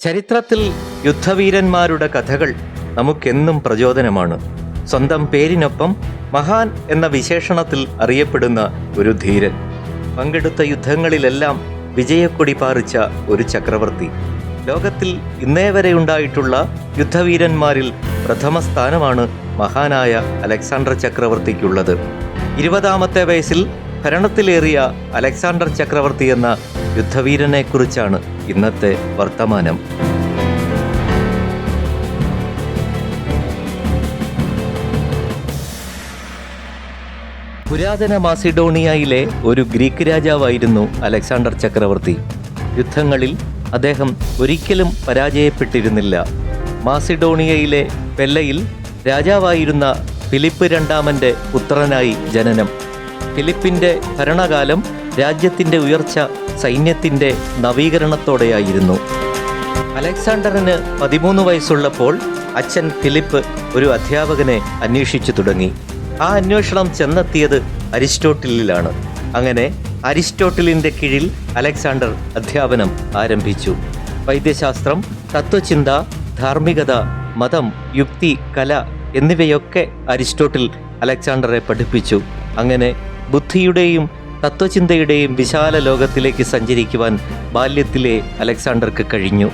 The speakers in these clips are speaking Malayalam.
ചരിത്രത്തിൽ യുദ്ധവീരന്മാരുടെ കഥകൾ നമുക്കെന്നും പ്രചോദനമാണ്. സ്വന്തം പേരിനൊപ്പം മഹാൻ എന്ന വിശേഷണത്തിൽ അറിയപ്പെടുന്ന ഒരു ധീരൻ. പങ്കെടുത്ത യുദ്ധങ്ങളിലെല്ലാം വിജയക്കൊടി പാറിച്ച ഒരു ചക്രവർത്തി. ലോകത്തിൽ ഇന്നേ വരെ ഉണ്ടായിട്ടുള്ള യുദ്ധവീരന്മാരിൽ പ്രഥമ സ്ഥാനമാണ് മഹാനായ അലക്സാണ്ടർ ചക്രവർത്തിക്കുള്ളത്. ഇരുപതാമത്തെ വയസ്സിൽ ഭരണത്തിലേറിയ അലക്സാണ്ടർ ചക്രവർത്തി എന്ന യുദ്ധവീരനെക്കുറിച്ചാണ് ഇന്നത്തെ വർത്തമാനം. പുരാതന മാസിഡോണിയയിലെ ഒരു ഗ്രീക്ക് രാജാവായിരുന്നു അലക്സാണ്ടർ ചക്രവർത്തി. യുദ്ധങ്ങളിൽ അദ്ദേഹം ഒരിക്കലും പരാജയപ്പെട്ടിരുന്നില്ല. മാസിഡോണിയയിലെ പെല്ലയിൽ രാജാവായിരുന്ന ഫിലിപ്പ് രണ്ടാമന്റെ പുത്രനായി ജനനം. ഫിലിപ്പിന്റെ ഭരണകാലം രാജ്യത്തിന്റെ ഉയർച്ച സൈന്യത്തിന്റെ നവീകരണത്തോടെയായിരുന്നു. അലക്സാണ്ടറിന് പതിമൂന്ന് വയസ്സുള്ളപ്പോൾ അച്ഛൻ ഫിലിപ്പ് ഒരു അധ്യാപകനെ അന്വേഷിച്ചു തുടങ്ങി. ആ അന്വേഷണം ചെന്നെത്തിയത് അരിസ്റ്റോട്ടിലിലാണ്. അങ്ങനെ അരിസ്റ്റോട്ടിലിന്റെ കീഴിൽ അലക്സാണ്ടർ അധ്യാപനം ആരംഭിച്ചു. വൈദ്യശാസ്ത്രം തത്വചിന്ത ധാർമ്മികത മതം യുക്തി കല എന്നിവയൊക്കെ അരിസ്റ്റോട്ടിൽ അലക്സാണ്ടറെ പഠിപ്പിച്ചു. അങ്ങനെ ബുദ്ധിയുടെയും തത്വചിന്തയുടെയും വിശാല ലോകത്തിലേക്ക് സഞ്ചരിക്കുവാൻ ബാല്യത്തിലെ അലക്സാണ്ടർക്ക് കഴിഞ്ഞു.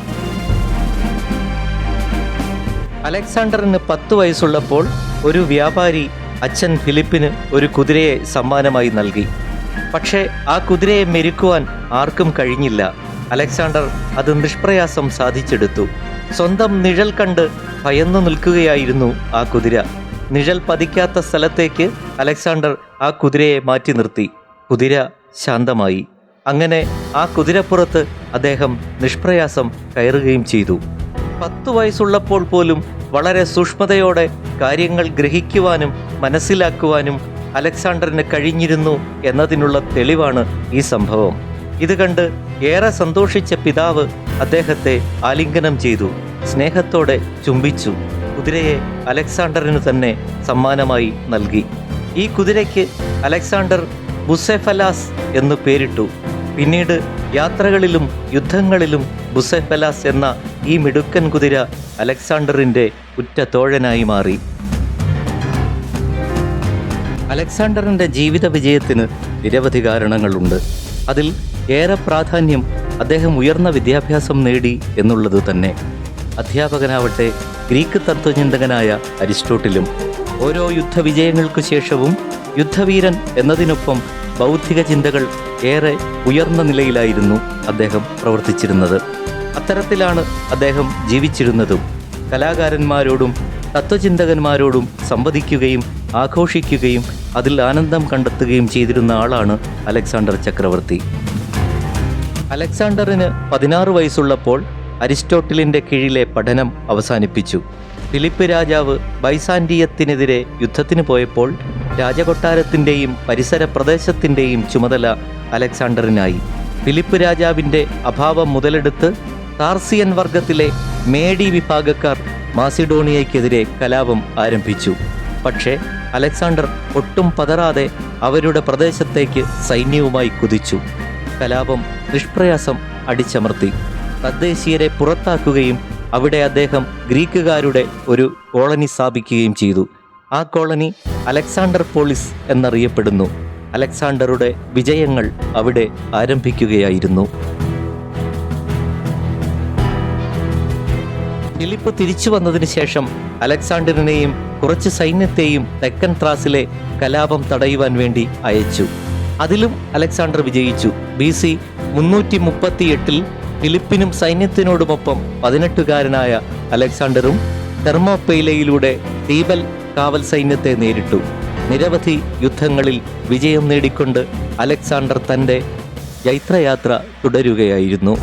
അലക്സാണ്ടറിന് പത്ത് വയസ്സുള്ളപ്പോൾ ഒരു വ്യാപാരി അച്ഛൻ ഫിലിപ്പിന് ഒരു കുതിരയെ സമ്മാനമായി നൽകി. പക്ഷേ ആ കുതിരയെ മെരുക്കുവാൻ ആർക്കും കഴിഞ്ഞില്ല. അലക്സാണ്ടർ അത് നിഷ്പ്രയാസം സാധിച്ചെടുത്തു. സ്വന്തം നിഴൽ കണ്ട് ഭയന്നു നിൽക്കുകയായിരുന്നു ആ കുതിര. നിഴൽ പതിക്കാത്ത സ്ഥലത്തേക്ക് അലക്സാണ്ടർ ആ കുതിരയെ മാറ്റി നിർത്തി. കുതിര ശാന്തമായി. അങ്ങനെ ആ കുതിരപ്പുറത്ത് അദ്ദേഹം നിഷ്പ്രയാസം കയറുകയും ചെയ്തു. പത്തു വയസ്സുള്ളപ്പോൾ പോലും വളരെ സൂക്ഷ്മതയോടെ കാര്യങ്ങൾ ഗ്രഹിക്കുവാനും മനസ്സിലാക്കുവാനും അലക്സാണ്ടറിന് കഴിഞ്ഞിരുന്നു എന്നതിനുള്ള തെളിവാണ് ഈ സംഭവം. ഇത് കണ്ട് ഏറെ സന്തോഷിച്ച പിതാവ് അദ്ദേഹത്തെ ആലിംഗനം ചെയ്തു. സ്നേഹത്തോടെ ചുംബിച്ചു. കുതിരയെ അലക്സാണ്ടറിന് തന്നെ സമ്മാനമായി നൽകി. ഈ കുതിരയ്ക്ക് അലക്സാണ്ടർ ബുസെഫലാസ് എന്ന് പേരിട്ടു. പിന്നീട് യാത്രകളിലും യുദ്ധങ്ങളിലും ബുസെഫലാസ് എന്ന ഈ മിടുക്കൻ കുതിര അലക്സാണ്ടറിന്റെ ഉറ്റ തോഴനായി മാറി. അലക്സാണ്ടറിന്റെ ജീവിത വിജയത്തിന് നിരവധി കാരണങ്ങളുണ്ട്. അതിൽ ഏറെ പ്രാധാന്യം അദ്ദേഹം ഉയർന്ന വിദ്യാഭ്യാസം നേടി എന്നുള്ളത് തന്നെ. അധ്യാപകനാവട്ടെ ഗ്രീക്ക് തത്വചിന്തകനായ അരിസ്റ്റോട്ടിലും. ഓരോ യുദ്ധവിജയങ്ങൾക്കു ശേഷവും യുദ്ധവീരൻ എന്നതിനൊപ്പം ബൗദ്ധിക ചിന്തകൾ ഏറെ ഉയർന്ന നിലയിലായിരുന്നു അദ്ദേഹം പ്രവർത്തിച്ചിരുന്നത്. അത്തരത്തിലാണ് അദ്ദേഹം ജീവിച്ചിരുന്നതും. കലാകാരന്മാരോടും തത്വചിന്തകന്മാരോടും സംവദിക്കുകയും ആഘോഷിക്കുകയും അതിൽ ആനന്ദം കണ്ടെത്തുകയും ചെയ്തിരുന്ന ആളാണ് അലക്സാണ്ടർ ചക്രവർത്തി. അലക്സാണ്ടറിന് പതിനാറ് വയസ്സുള്ളപ്പോൾ അരിസ്റ്റോട്ടിലിന്റെ കീഴിലെ പഠനം അവസാനിപ്പിച്ചു. ഫിലിപ്പ് രാജാവ് ബൈസാൻഡിയത്തിനെതിരെ യുദ്ധത്തിന് പോയപ്പോൾ രാജകൊട്ടാരത്തിന്റെയും പരിസര പ്രദേശത്തിന്റെയും ചുമതല അലക്സാണ്ടറിനായി. ഫിലിപ്പ് രാജാവിന്റെ അഭാവം മുതലെടുത്ത് താർസിയൻ വർഗത്തിലെ മേഡി വിഭാഗക്കാർ മാസിഡോണിയയ്ക്കെതിരെ കലാപം ആരംഭിച്ചു. പക്ഷേ അലക്സാണ്ടർ ഒട്ടും പതറാതെ അവരുടെ പ്രദേശത്തേക്ക് സൈന്യവുമായി കുതിച്ചു. കലാപം നിഷ്പ്രയാസം അടിച്ചമർത്തി. തദ്ദേശീയരെ പുറത്താക്കുകയും അവിടെ അദ്ദേഹം ഗ്രീക്കുകാരുടെ ഒരു കോളനി സ്ഥാപിക്കുകയും ചെയ്തു. ആ കോളനി അലക്സാണ്ടർ പോളിസ് എന്നറിയപ്പെടുന്നു. അലക്സാണ്ടറുടെ വിജയങ്ങൾ അവിടെ ആരംഭിക്കുകയായിരുന്നു. ഫിലിപ്പ് തിരിച്ചു വന്നതിന് ശേഷം അലക്സാണ്ടറിനെയും കുറച്ച് സൈന്യത്തെയും തെക്കൻ ത്രാസിലെ കലാപം തടയുവാൻ വേണ്ടി അയച്ചു. അതിലും അലക്സാണ്ടർ വിജയിച്ചു. ബി സി മുന്നൂറ്റി മുപ്പത്തിയെട്ടിൽ ഫിലിപ്പിനും സൈന്യത്തിനോടുമൊപ്പം പതിനെട്ടുകാരനായ അലക്സാണ്ടറും തെർമോപെയിലയിലൂടെ തീബൽ കാവൽ സൈന്യത്തെ നേരിട്ടു. നിരവധി യുദ്ധങ്ങളിൽ വിജയം നേടിക്കൊണ്ട് അലക്സാണ്ടർ തന്റെ ജൈത്രയാത്ര തുടരുകയായിരുന്നു.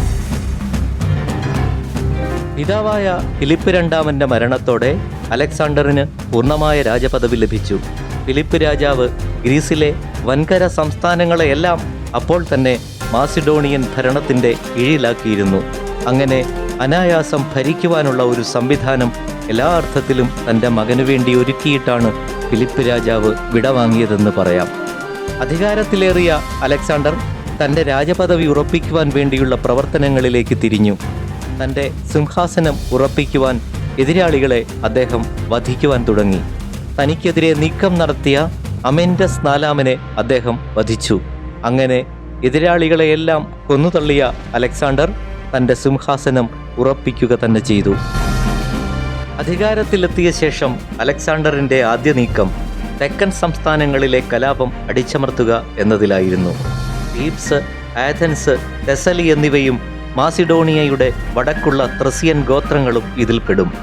പിതാവായ ഫിലിപ്പ് രണ്ടാമന്റെ മരണത്തോടെ അലക്സാണ്ടറിന് പൂർണമായ രാജപദവി ലഭിച്ചു. ഫിലിപ്പ് രാജാവ് ഗ്രീസിലെ വൻകര സംസ്ഥാനങ്ങളെയെല്ലാം അപ്പോൾ തന്നെ മാസിഡോണിയൻ ഭരണത്തിന്റെ കീഴിലാക്കിയിരുന്നു. അങ്ങനെ അനായാസം ഭരിക്കുവാനുള്ള ഒരു സംവിധാനം എല്ലാ അർത്ഥത്തിലും തന്റെ മകനു വേണ്ടി ഒരുക്കിയിട്ടാണ് ഫിലിപ്പ് രാജാവ് വിടവാങ്ങിയതെന്ന് പറയാം. അധികാരത്തിലേറിയ അലക്സാണ്ടർ തന്റെ രാജപദവി ഉറപ്പിക്കുവാൻ വേണ്ടിയുള്ള പ്രവർത്തനങ്ങളിലേക്ക് തിരിഞ്ഞു. തന്റെ സിംഹാസനം ഉറപ്പിക്കുവാൻ എതിരാളികളെ അദ്ദേഹം വധിക്കുവാൻ തുടങ്ങി. തനിക്കെതിരെ നീക്കം നടത്തിയ അമെൻഡസ് നാലാമനെ അദ്ദേഹം വധിച്ചു. അങ്ങനെ എതിരാളികളെയെല്ലാം കൊന്നുതള്ളിയ അലക്സാണ്ടർ തന്റെ സിംഹാസനം ഉറപ്പിക്കുക തന്നെ ചെയ്തു. അധികാരത്തിലെത്തിയ ശേഷം അലക്സാണ്ടറിന്റെ ആദ്യ നീക്കം തെക്കൻ സംസ്ഥാനങ്ങളിലെ കലാപം അടിച്ചമർത്തുക എന്നതിലായിരുന്നു. ഈപ്സ് ആഥൻസ് തെസലി എന്നിവയും മാസിഡോണിയയുടെ വടക്കുള്ള ത്രസിയൻ ഗോത്രങ്ങളും ഇതിൽപ്പെടും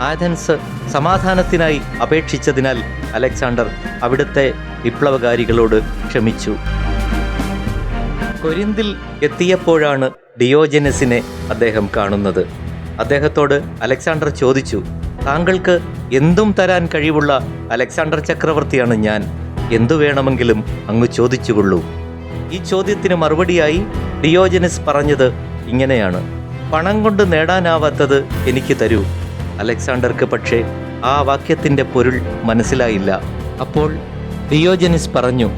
ആഥൻസ് സമാധാനത്തിനായി അപേക്ഷിച്ചതിനാൽ അലക്സാണ്ടർ അവിടുത്തെ വിപ്ലവകാരികളോട് ക്ഷമിച്ചു. കൊരിന്തിൽ എത്തിയപ്പോഴാണ് ഡിയോജനസിനെ അദ്ദേഹം കാണുന്നത്. അദ്ദേഹത്തോട് അലക്സാണ്ടർ ചോദിച്ചു താങ്കൾക്ക് എന്തും തരാൻ കഴിവുള്ള അലക്സാണ്ടർ ചക്രവർത്തിയാണ് ഞാൻ. എന്തു വേണമെങ്കിലും അങ്ങ് ചോദിച്ചുകൊള്ളൂ. ഈ ചോദ്യത്തിന് മറുപടിയായി ഡിയോജനസ് പറഞ്ഞത് ഇങ്ങനെയാണ് പണം കൊണ്ട് നേടാനാവാത്തത് എനിക്ക് തരൂ. അലക്സാണ്ടർക്ക് പക്ഷേ ആ വാക്യത്തിന്റെ പൊരുൾ മനസ്സിലായില്ല. അപ്പോൾ ഡിയോജനിസ് പറഞ്ഞു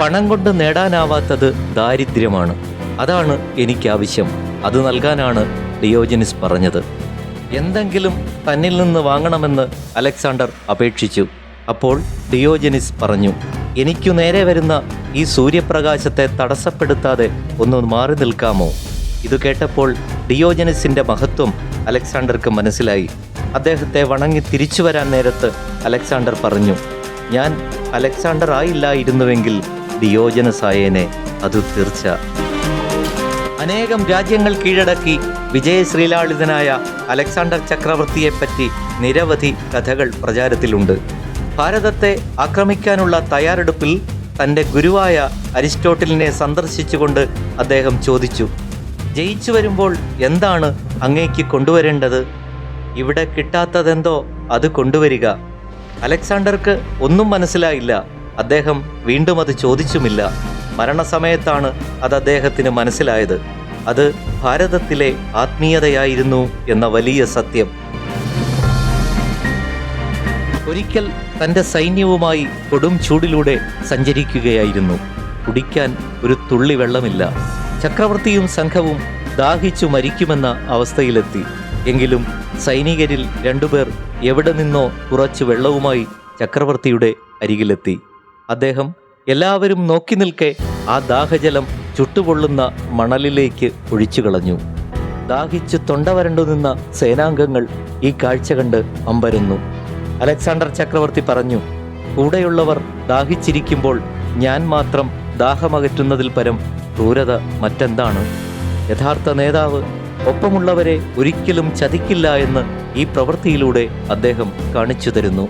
പണം കൊണ്ട് നേടാനാവാത്തത് ദാരിദ്ര്യമാണ്. അതാണ് എനിക്കാവശ്യം. അത് നൽകാനാണ് ഡിയോജനിസ് പറഞ്ഞത്. എന്തെങ്കിലും തന്നിൽ നിന്ന് വാങ്ങണമെന്ന് അലക്സാണ്ടർ അപേക്ഷിച്ചു. അപ്പോൾ ഡിയോജനിസ് പറഞ്ഞു എനിക്കു നേരെ വരുന്ന ഈ സൂര്യപ്രകാശത്തെ തടസ്സപ്പെടുത്താതെ ഒന്ന് മാറി നിൽക്കാമോ? ഇത് കേട്ടപ്പോൾ ഡിയോജനിസിന്റെ മഹത്വം അലക്സാണ്ടർക്ക് മനസ്സിലായി. അദ്ദേഹത്തെ വണങ്ങി തിരിച്ചു വരാൻ നേരത്ത് അലക്സാണ്ടർ പറഞ്ഞു ഞാൻ അലക്സാണ്ടർ ആയില്ലായിരുന്നുവെങ്കിൽ ഡിയോജനസ് ആയേനെ അത് തീർച്ച. അനേകം രാജ്യങ്ങൾ കീഴടക്കി വിജയശ്രീലാളിതനായ അലക്സാണ്ടർ ചക്രവർത്തിയെപ്പറ്റി നിരവധി കഥകൾ പ്രചാരത്തിലുണ്ട്. ഭാരതത്തെ ആക്രമിക്കാനുള്ള തയ്യാറെടുപ്പിൽ തന്റെ ഗുരുവായ അരിസ്റ്റോട്ടിലിനെ സന്ദർശിച്ചുകൊണ്ട് അദ്ദേഹം ചോദിച്ചു ജയിച്ചു വരുമ്പോൾ എന്താണ് അങ്ങേക്ക് കൊണ്ടുവരേണ്ടത്? ഇവിടെ കിട്ടാത്തതെന്തോ അത് കൊണ്ടുവരിക. അലക്സാണ്ടർക്ക് ഒന്നും മനസ്സിലായില്ല. അദ്ദേഹം വീണ്ടും അത് ചോദിച്ചുമില്ല. മരണസമയത്താണ് അത് അദ്ദേഹത്തിന് മനസ്സിലായത്. അത് ഭാരതത്തിലെ ആത്മീയതയായിരുന്നു എന്ന വലിയ സത്യം. ഒരിക്കൽ തന്റെ സൈന്യവുമായി കൊടും ചൂടിലൂടെ സഞ്ചരിക്കുകയായിരുന്നു. കുടിക്കാൻ ഒരു തുള്ളി വെള്ളമില്ല. ചക്രവർത്തിയും സംഘവും ദാഹിച്ചു മരിക്കുമെന്ന അവസ്ഥയിലെത്തി. എങ്കിലും സൈനികരിൽ രണ്ടുപേർ എവിടെ നിന്നോ കുറച്ച് വെള്ളവുമായി ചക്രവർത്തിയുടെ അരികിലെത്തി. അദ്ദേഹം എല്ലാവരും നോക്കി നിൽക്കെ ആ ദാഹജലം ചുട്ടുപൊള്ളുന്ന മണലിലേക്ക് ഒഴിച്ചു കളഞ്ഞു. ദാഹിച്ചു തൊണ്ട വരണ്ടു നിന്ന സേനാംഗങ്ങൾ ഈ കാഴ്ച കണ്ട് അമ്പരുന്നു. അലക്സാണ്ടർ ചക്രവർത്തി പറഞ്ഞു കൂടെയുള്ളവർ ദാഹിച്ചിരിക്കുമ്പോൾ ഞാൻ മാത്രം ദാഹമകറ്റുന്നതിൽ പരം ക്രൂരത മറ്റെന്താണ്? യഥാർത്ഥ നേതാവ് ഒപ്പമുള്ളവരെ ഒരിക്കലും ചതിക്കില്ല എന്ന് ഈ പ്രവൃത്തിയിലൂടെ അദ്ദേഹം കാണിച്ചു തരുന്നു.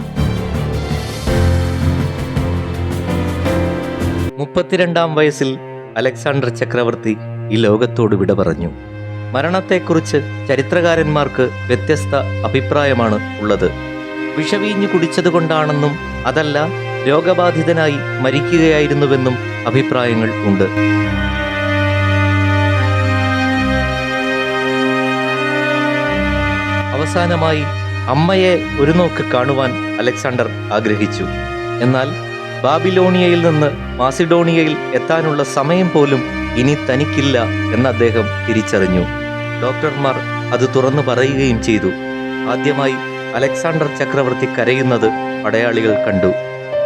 മുപ്പത്തിരണ്ടാം വയസ്സിൽ അലക്സാണ്ടർ ചക്രവർത്തി ഈ ലോകത്തോട് വിട പറഞ്ഞു. മരണത്തെക്കുറിച്ച് ചരിത്രകാരന്മാർക്ക് വ്യത്യസ്ത അഭിപ്രായമാണ് ഉള്ളത്. വിഷവീഞ്ഞു കുടിച്ചതുകൊണ്ടാണെന്നും അതല്ല രോഗബാധിതനായി മരിക്കുകയായിരുന്നുവെന്നും അഭിപ്രായങ്ങൾ ഉണ്ട്. അവസാനമായി അമ്മയെ ഒരു നോക്ക് കാണുവാൻ അലക്സാണ്ടർ ആഗ്രഹിച്ചു. എന്നാൽ ബാബിലോണിയയിൽ നിന്ന് മാസിഡോണിയയിൽ എത്താനുള്ള സമയം പോലും ഇനി തനിക്കില്ല എന്ന് അദ്ദേഹം തിരിച്ചറിഞ്ഞു. ഡോക്ടർമാർ അത് തുറന്നു പറയുകയും ചെയ്തു. ആദ്യമായി അലക്സാണ്ടർ ചക്രവർത്തി കരയുന്നത് പടയാളികൾ കണ്ടു.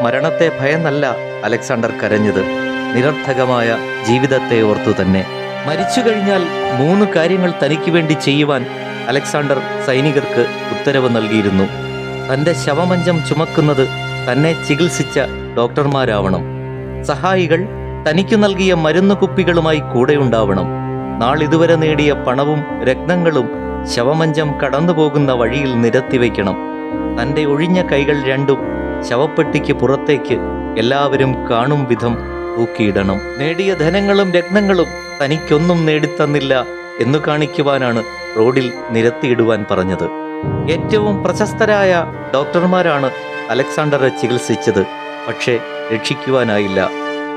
മരണത്തെ ഭയന്നല്ല അലക്സാണ്ടർ കരഞ്ഞത് നിരർത്ഥകമായ ജീവിതത്തെ ഓർത്തു തന്നെ. മരിച്ചു കഴിഞ്ഞാൽ മൂന്ന് കാര്യങ്ങൾ തനിക്ക് വേണ്ടി ചെയ്യുവാൻ അലക്സാണ്ടർ സൈനികർക്ക് ഉത്തരവ് നൽകിയിരുന്നു. തന്റെ ശവമഞ്ചം ചുമക്കുന്നത് തന്നെ ചികിത്സിച്ച ഡോക്ടർമാരാവണം. സഹായികൾ തനിക്ക് നൽകിയ മരുന്ന് കുപ്പികളുമായി കൂടെയുണ്ടാവണം. നാളിതുവരെ നേടിയ പണവും രത്നങ്ങളും ശവമഞ്ചം കടന്നുപോകുന്ന വഴിയിൽ നിരത്തിവെക്കണം തന്റെ ഒഴിഞ്ഞ കൈകൾ രണ്ടും ശവപ്പെട്ടിക്ക് പുറത്തേക്ക് എല്ലാവരും കാണും വിധം തൂക്കിയിടണം. നേടിയ ധനങ്ങളും രത്നങ്ങളും തനിക്കൊന്നും നേടിത്തന്നില്ല എന്നു കാണിക്കുവാനാണ് റോഡിൽ നിരത്തിയിടുവാൻ പറഞ്ഞത്. ഏറ്റവും പ്രശസ്തരായ ഡോക്ടർമാരാണ് അലക്സാണ്ടറെ ചികിത്സിച്ചത് പക്ഷേ രക്ഷിക്കുവാനായില്ല.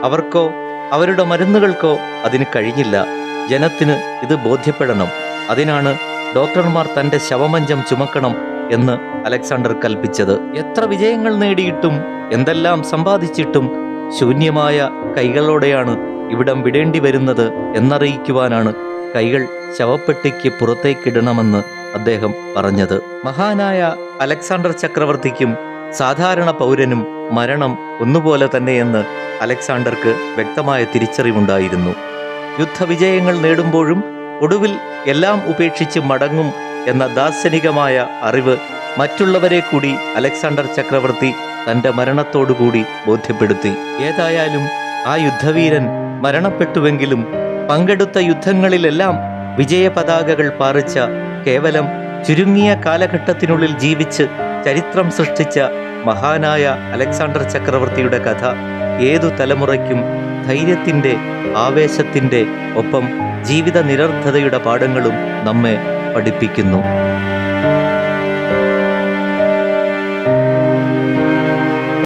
അവർക്കോ അവരുടെ മരുന്നുകൾക്കോ അതിന് കഴിഞ്ഞില്ല. ജനത്തിന് ഇത് ബോധ്യപ്പെടണം. അതിനാണ് ഡോക്ടർമാർ തന്റെ ശവമഞ്ചം ചുമക്കണം എന്ന് അലക്സാണ്ടർ കൽപ്പിച്ചത്. എത്ര വിജയങ്ങൾ നേടിയിട്ടും എന്തെല്ലാം സമ്പാദിച്ചിട്ടും ശൂന്യമായ കൈകളോടെയാണ് ഇവിടം വിടേണ്ടി വരുന്നത് എന്നറിയിക്കുവാനാണ് കൈകൾ ശവപ്പെട്ടിക്ക് പുറത്തേക്കിടണമെന്ന് അദ്ദേഹം പറഞ്ഞത്. മഹാനായ അലക്സാണ്ടർ ചക്രവർത്തിക്കും സാധാരണ പൗരനും മരണം ഒന്നുപോലെ തന്നെയെന്ന് അലക്സാണ്ടർക്ക് വ്യക്തമായ തിരിച്ചറിവുണ്ടായിരുന്നു. യുദ്ധവിജയങ്ങൾ നേടുമ്പോഴും ഒടുവിൽ എല്ലാം ഉപേക്ഷിച്ച് മടങ്ങും എന്ന ദാർശനികമായ അറിവ് മറ്റുള്ളവരെ കൂടി അലക്സാണ്ടർ ചക്രവർത്തി തന്റെ മരണത്തോടുകൂടി ബോധ്യപ്പെടുത്തി. ഏതായാലും ആ യുദ്ധവീരൻ മരണപ്പെട്ടുവെങ്കിലും പങ്കെടുത്ത യുദ്ധങ്ങളിലെല്ലാം വിജയ പതാകകൾ പാറിച്ച കേവലം ചുരുങ്ങിയ കാലഘട്ടത്തിനുള്ളിൽ ജീവിച്ച് ചരിത്രം സൃഷ്ടിച്ച മഹാനായ അലക്സാണ്ടർ ചക്രവർത്തിയുടെ കഥ ഏതു തലമുറയ്ക്കും ധൈര്യത്തിന്റെ ആവേശത്തിന്റെ ഒപ്പം ജീവിത നിരർത്ഥതയുടെ പാഠങ്ങളും നമ്മെ പഠിപ്പിക്കുന്നു.